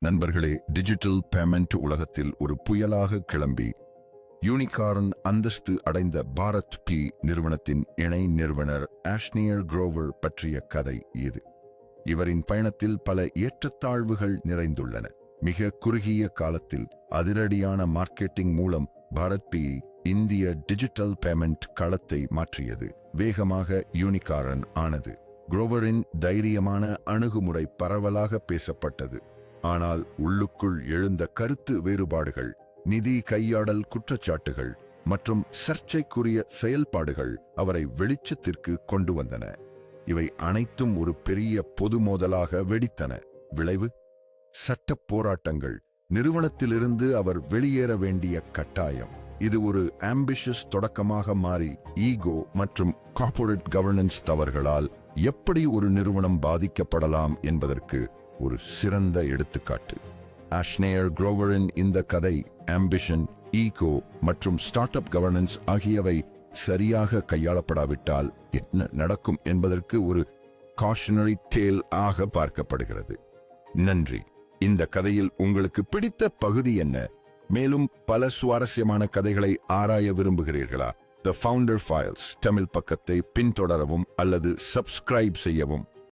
நண்பர்களே digital payment உலகத்தில் ஒரு புயலாக கிளம்பி யூனிகார்ன் அந்தஸ்து அடைந்த பாரத் பி நிறுவனத்தின் இணை நிறுவனர் ஆஷ்னியர் குரோவர் பற்றிய கதை இது. இவரின் பயணத்தில் பல ஏற்றத்தாழ்வுகள் நிறைந்துள்ளன. மிக குறுகிய காலத்தில் அதிரடியான மார்க்கெட்டிங் மூலம் பாரத் பி இந்திய டிஜிட்டல் பேமெண்ட் களத்தை மாற்றியது. வேகமாக யூனிகாரன் ஆனது. குரோவரின் தைரியமான அணுகுமுறை பரவலாக பேசப்பட்டது. ஆனால் உள்ளுக்குள் எழுந்த கருத்து வேறுபாடுகள் நிதி கையாடல் குற்றச்சாட்டுகள் மற்றும் சர்ச்சைக்குரிய செயல்பாடுகள் அவரை வெளிச்சத்திற்கு கொண்டு வந்தன. இவை அனைத்தும் ஒரு பெரிய பொது மோதலாக வெடித்தன. விளைவு? சட்டப் போராட்டங்கள். நிறுவனத்திலிருந்து அவர் வெளியேற வேண்டிய கட்டாயம். இது ஒரு ஆம்பிஷஸ் தொடக்கமாக மாறி ஈகோ மற்றும் கார்ப்பரேட் கவர்னன்ஸ் தவறுகளால் எப்படி ஒரு நிறுவனம் பாதிக்கப்படலாம் என்பதற்கு ஒரு சிறந்த எடுத்துக்காட்டு. ஆஷ்னேயர் குரோவரின் இந்த கதை ஆம்பிஷன் ஈகோ மற்றும் ஸ்டார்ட் அப் கவர்னன்ஸ் ஆகியவை சரியாக கையாளப்படாவிட்டால் என்ன நடக்கும் என்பதற்கு ஒரு காஷனரி டேல் ஆக பார்க்கப்படுகிறது. நன்றி. இந்த கதையில் உங்களுக்கு பிடித்த பகுதி என்ன? மேலும் பல சுவாரஸ்யமான கதைகளை ஆராய விரும்புகிறீர்களா? த ஃபவுண்டர் ஃபைல்ஸ் தமிழ் பக்கத்தை பின்தொடரவும் அல்லது சப்ஸ்கிரைப் செய்யவும்